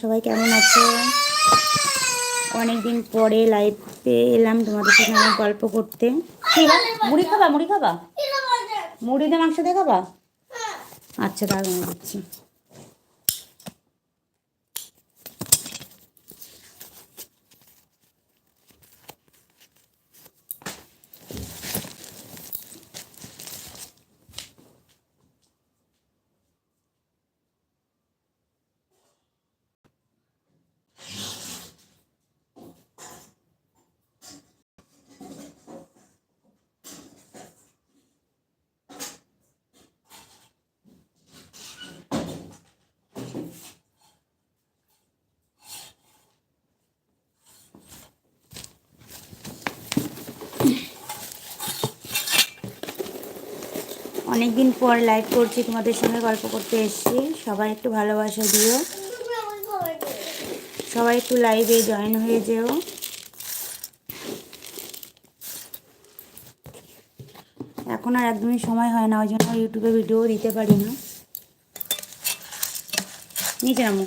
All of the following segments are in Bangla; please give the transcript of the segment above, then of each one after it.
সবাই কেমন আছো? অনেকদিন পরে লাইভে এলাম তোমাদের সাথে আমার গল্প করতে? মুড়ি খাবা মুড়ি খাবা? মুড়ি দিয়ে মাংস দিয়ে খাবা? আচ্ছা দাঁড়ান আমি দিচ্ছি অনেকদিন পর লাইভ করছি, তোমাদের সঙ্গে গল্প করতে এসেছি। সবাই একটু ভালোবাসা দিও। সবাই একটু লাইভে জয়েন হয়ে যেও। এখন আর একদমই সময় হয় না, ওই জন্য ইউটিউবে ভিডিও দিতে পারি না নিচে নামো।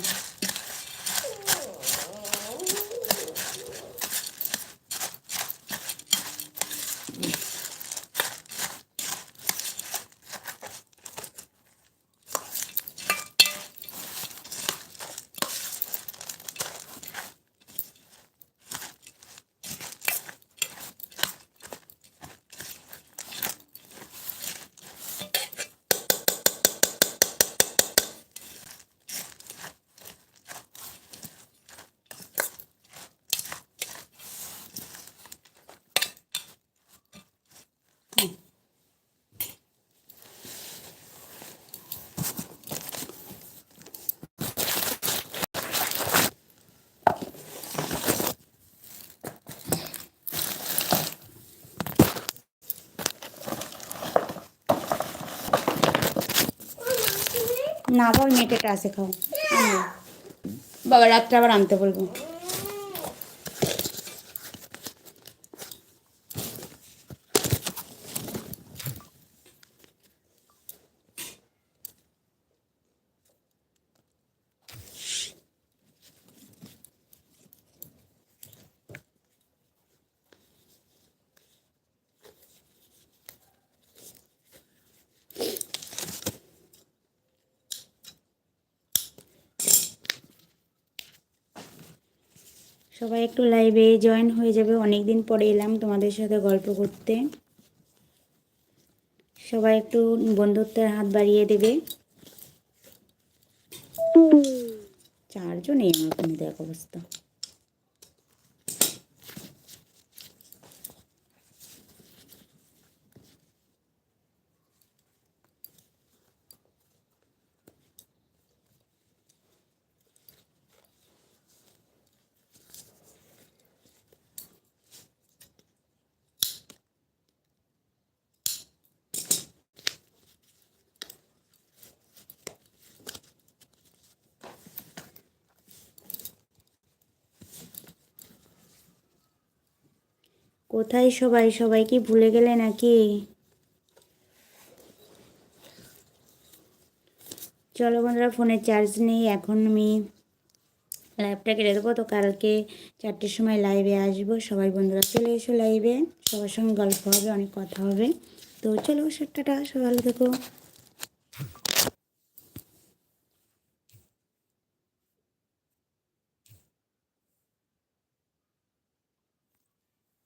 না বাবা মেটেটা আছে খাও। বাবা রাত্রে আবার আনতে বলব। সবাই একটু লাইভে জয়েন হয়ে যাবে অনেক দিন পরে এলাম তোমাদের সাথে গল্প করতে। সবাই একটু বন্ধুত্বের হাত বাড়িয়ে দেবে। চারজন এই আমার দেখ অবস্থা। কোথায় সবাই? সবাই কি ভুলে গেলে নাকি? চলো বন্ধুরা, ফোনে চার্জ নেই। এখন আমি লাইভটা কেটে দেবো। তো কালকে চারটের সময় লাইভে আসব। সবাই বন্ধুরা চলে এসো লাইভে সবার সঙ্গে গল্প হবে, অনেক কথা হবে। তো চলো, টাটা, সবাই ভালো থেকো।